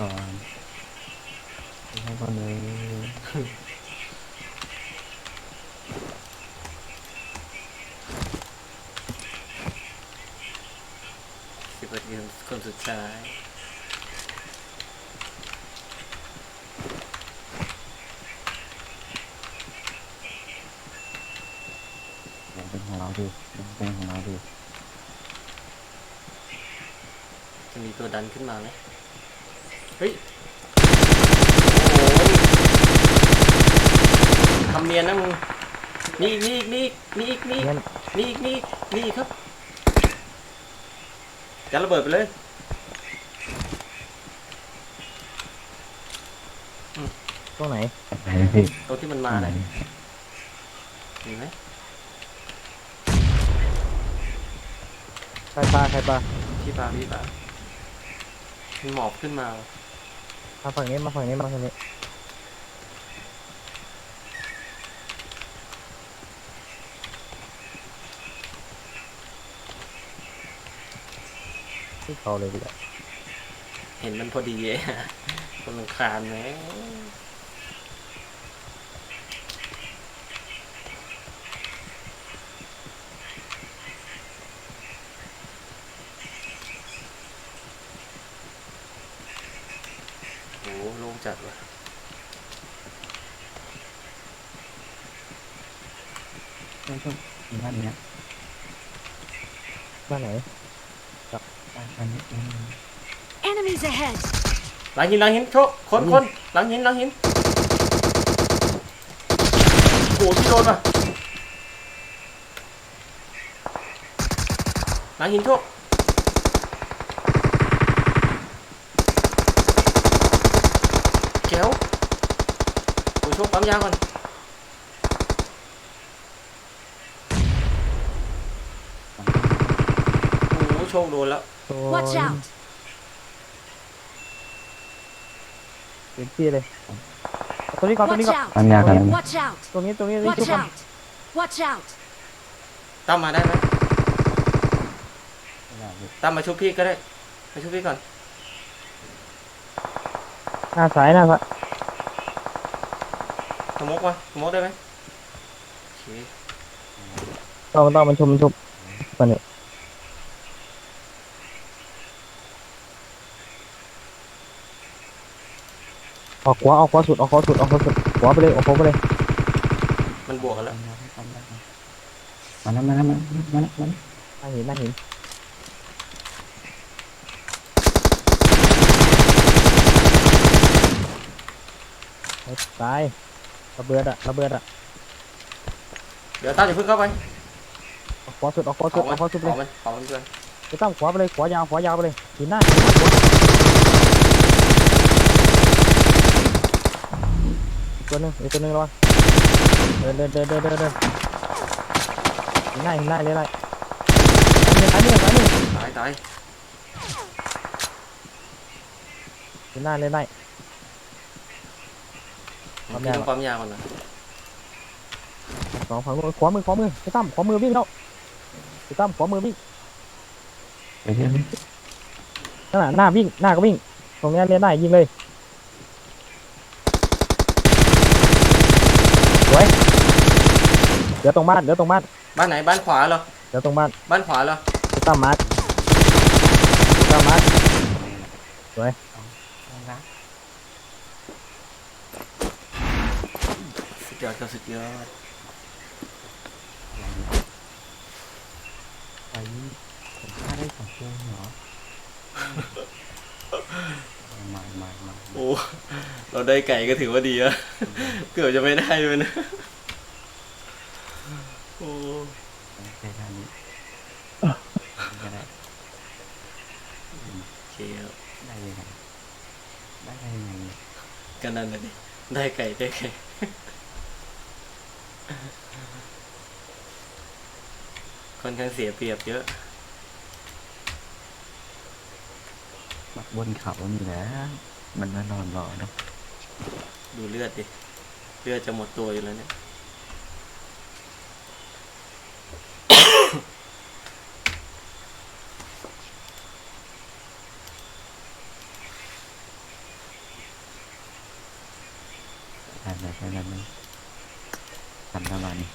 ก่อนให้ก่อนเลยสิบนาทีคนสุดท้ายยังเป็นของเราดิยังเป็นของเราดิจะมีตัวดันขึ้นมาไหม เฮ้ย โอ้ยทำเนียนนะมึง นี่อีกนี่อีกนี่อีกนี่อีกงั้นนี่อีกนี่อีกนี่อีกครับจะระเบิดไปเลย ตรงไหนไหนพี่ตัวที่มันมาไหนน่ะเห็นไหมใครปลาใครปลาพี่ปาพี่ปามันหมอบขึ้นมา มาฝั่งนี้มาฝั่งนี้มาฝั่งนี้ที่เขาเลยดีกว่าเห็นมันพอดีเลยคนลังคาญไหมโอ้โหโล่ง จัดว่ะช่วงช่วงบ้านเนี้ยบ้านไหนบ้านอันนี้อืม Enemies ahead! หลังหินหลังหินโชคคนคนหลังหินหลังหินโอ้โหพี่โดนว่ะหลังหินโชคแก้ว โอ้โชคปั๊มยาก่อนโอ้โหโชคโดนแล้วโซ Watch น out! เป็นที่เลยตัวนี้ก่อนตัวนี้ Watch ก่อน out! ปั๊มยากัน Watch out! ตรงนี้ตรงนี้นี่ Watch ทุกคน out! Watch out! ตั้มมาได้ไหมไม่ได้พี่ตั้มมาชุบพี่ก็ได้มาชุบพี่ก่อนหน้าซ้ายหน้าซ้าย สมกมาสมกได้ไหมโอเคต้องต้องมันชมมันชมมาเนี่ยออกขวาออกขวาสุดออกขวาสุดออกขวาสุดขวาไปเลยออกขวาไปเลยมันบวกกันแล้วปั๊มยาให้ปั๊มยามาแล้วมาแล้วมาแล้วมาแล้วหน้าหินหน้าหินเฮ้ยตาย ระเบิดอะระเบิดอะเดี๋ยวตั้มอย่าเพิ่งเข้าไปออกขวาสุดออกขวาสุเผาดอมัอนกขวาสุดเลยเผามันเผามันเพื่อนไปตั้งขวาไปเลยขวายาวขวายาวไปเลยหินหน้าหินหน้าขวาอีกตัวหนึงอีกตัวหนึงระวังเดินเดินเดินเดินเดินเดินหินหน้าหินหน้าเลยไรซ้ายมือซ้ายมือตายตายหินหน้าเลยไร ปั๊มพี่ยาต้องปั๊มยาก่อนนะสองฝั่งนู้นขวามือขวามือไปตั้มขวามือวิ่งแล้วไปตั้มขวามือวิ่งไปเที่ยวนั่นน่ะหน้าวิ่งหน้าก็วิ่ง ตรงเนี้ยเรียนได้ยิงเลยสวยเดี๋ยวตรงบ้านเดี๋ยวตรงบ้านบ้านไหนบ้านขวาเหรอเดี๋ยวตรงบ้านบ้านขวาเหรอไปตั้มมาร์คไปตั้มมาร์คสุดย อดครับสุดยอดไปผมฆ่าได้สองตัวเหรอมามามาโอ้เราได้ไก่ก็ถือว่าดีอะเกือบจะไม่ได้เลยนะโอ้ใช่ท่านี้ก็ได้โอเคครับได้ยังไงได้ได้ยังไงก็นั่นแหละดิได้ไก่ได้ไก่ ค่อนข้างเสียเปรียบเยอะบนเขานี่นะ มันมานอนรอเนาะดูเลือดดิ เลือดจะหมดตัวอยู่แล้วเนี่ย อ่านแบบนั้นนะ ลยทันแล้วมานี่